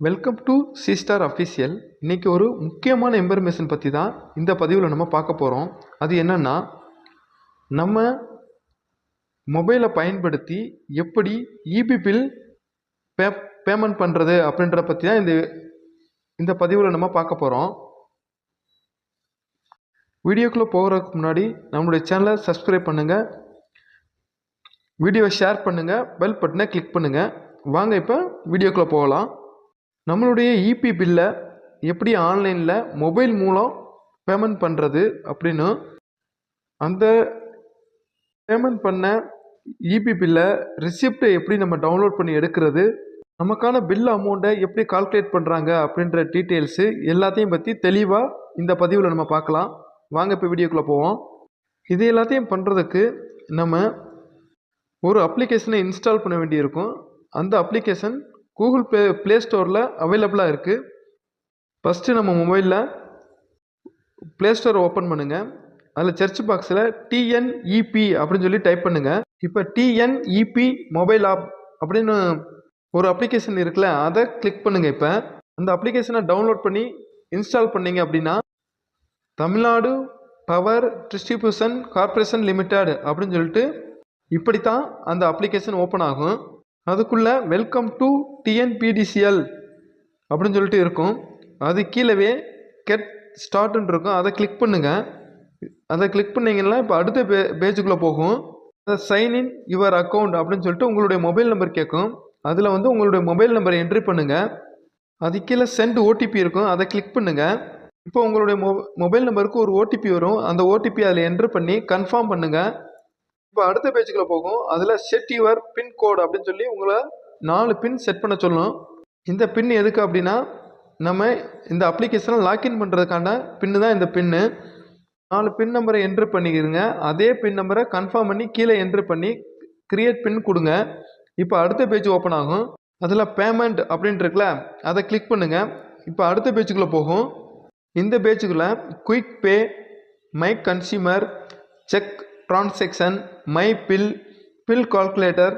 Welcome to C star official இன்றைக்கி ஒரு முக்கியமான இன்ஃபர்மேஷன் பற்றி தான் இந்த பதிவில் நம்ம பார்க்க போகிறோம் அது என்னென்னா நம்ம மொபைலை பயன்படுத்தி எப்படி இபி பில் பே பேமெண்ட் பண்ணுறது அப்படின்றத பற்றி தான் இந்த இந்த பதிவில் நம்ம பார்க்க போகிறோம் வீடியோக்குள்ளே போகிறதுக்கு முன்னாடி நம்மளுடைய சேனலை சப்ஸ்கிரைப் பண்ணுங்கள் வீடியோவை ஷேர் பண்ணுங்கள் பெல் பட்டனை கிளிக் பண்ணுங்கள் வாங்க இப்போ வீடியோக்குள்ளே போகலாம். நம்மளுடைய இபி பில்லை எப்படி ஆன்லைனில் மொபைல் மூலம் பேமெண்ட் பண்ணுறது அப்படின்னு அந்த பேமெண்ட் பண்ண இபி பில்லை ரிசிப்டை எப்படி நம்ம டவுன்லோட் பண்ணி எடுக்கிறது நமக்கான பில் அமௌண்ட்டை எப்படி கால்குலேட் பண்ணுறாங்க அப்படின்ற டீட்டெயில்ஸு எல்லாத்தையும் பற்றி தெளிவாக இந்த பதிவில் நம்ம பார்க்கலாம். வாங்க இப்போ வீடியோக்குள்ளே போவோம். இது எல்லாத்தையும் பண்ணுறதுக்கு நம்ம ஒரு அப்ளிகேஷனை இன்ஸ்டால் பண்ண வேண்டியிருக்கும். அந்த அப்ளிகேஷன் கூகுள் ப்ளே ப்ளே ஸ்டோரில் அவைலபிளாக இருக்குது ஃபஸ்ட்டு நம்ம மொபைலில் ப்ளே ஸ்டோரை ஓப்பன் பண்ணுங்கள் அதில் சர்ச் பாக்ஸில் டிஎன்இபி அப்படின்னு சொல்லி டைப் பண்ணுங்கள் இப்போ டிஎன்இபி மொபைல் ஆப் அப்படின்னு ஒரு அப்ளிகேஷன் இருக்குல்ல அதை கிளிக் பண்ணுங்கள் இப்போ. அந்த அப்ளிகேஷனை டவுன்லோட் பண்ணி இன்ஸ்டால் பண்ணீங்க அப்படின்னா Tamil Nadu power distribution corporation limited அப்படின்னு சொல்லிட்டு இப்படி தான் அந்த அப்ளிகேஷன் ஓப்பன் ஆகும். அதுக்குள்ளே வெல்கம் டு டிஎன்பிடிசிஎல் அப்படின்னு சொல்லிட்டு இருக்கும். அது கீழவே கெட் ஸ்டார்ட்னு இருக்கும். அதை கிளிக் பண்ணுங்கள் அதை கிளிக் பண்ணிங்கன்னா இப்போ அடுத்த பே பேஜுக்குள்ளே போகும். அதை சைன் இன் யுவர் அக்கௌண்ட் அப்படின்னு சொல்லிட்டு உங்களுடைய மொபைல் நம்பர் கேட்கும் அதில் வந்து உங்களுடைய மொபைல் நம்பரை என்ட்ரி பண்ணுங்கள் அது கீழே சென்ட் ஓடிபி இருக்கும். அதை கிளிக் பண்ணுங்கள் இப்போ உங்களுடைய மொ மொபைல் நம்பருக்கு ஒரு ஓடிபி வரும். அந்த ஓடிபி அதில் என்ட்ரு பண்ணி கன்ஃபார்ம் பண்ணுங்கள் இப்போ அடுத்த பேஜுக்குள்ளே போகும். அதில் செட் யுவர் பின் கோட் அப்படின்னு சொல்லி உங்களை நாலு பின் செட் பண்ண சொல்லணும். இந்த பின் எதுக்கு அப்படின்னா நம்ம இந்த அப்ளிகேஷனை லாக்இன் பண்ணுறதுக்கான பின்னு தான் இந்த பின்னு நாலு பின் நம்பரை என்ட்ரு பண்ணிக்கிறங்க அதே பின் நம்பரை கன்ஃபார்ம் பண்ணி கீழே என்ட்ரு பண்ணி க்ரியேட் பின் கொடுங்க. இப்போ அடுத்த பேஜ் ஓப்பன் ஆகும். அதில் பேமெண்ட் அப்படின்ட்டு இருக்குல்ல அதை கிளிக் பண்ணுங்கள் இப்போ அடுத்த பேஜுக்குள்ளே போகும். இந்த பேஜுக்குள்ளே quick pay my consumer check transaction my bill bill calculator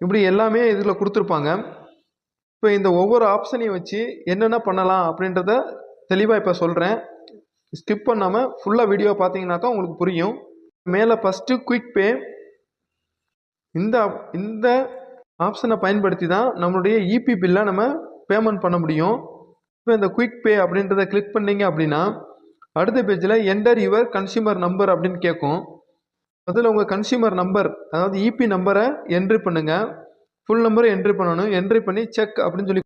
இப்படி எல்லாமே இதில் கொடுத்துருப்பாங்க. இப்போ இந்த ஒவ்வொரு ஆப்ஷனையும் வச்சு என்னென்ன பண்ணலாம் அப்படின்றத தெளிவாக இப்போ சொல்கிறேன் ஸ்கிப் பண்ணாமல் ஃபுல்லாக வீடியோ பார்த்தீங்கன்னா தான் உங்களுக்கு புரியும். மேலே ஃபஸ்ட்டு குயிக் பே இந்த இந்த ஆப்ஷனை பயன்படுத்தி தான் நம்மளுடைய இபி பில்லை நம்ம பேமெண்ட் பண்ண முடியும். இப்போ இந்த குயிக் பே அப்படின்றத கிளிக் பண்ணீங்க அப்படின்னா அடுத்த பேஜில் என்டர் யுவர் கன்சியூமர் நம்பர் அப்படின்னு கேட்கும் முதல்ல உங்கள் கன்சியூமர் நம்பர் அதாவது இபி நம்பரை என்ட்ரி பண்ணுங்கள் ஃபுல் நம்பரை என்ட்ரி பண்ணணும். என்ட்ரி பண்ணி செக் அப்படின்னு சொல்லி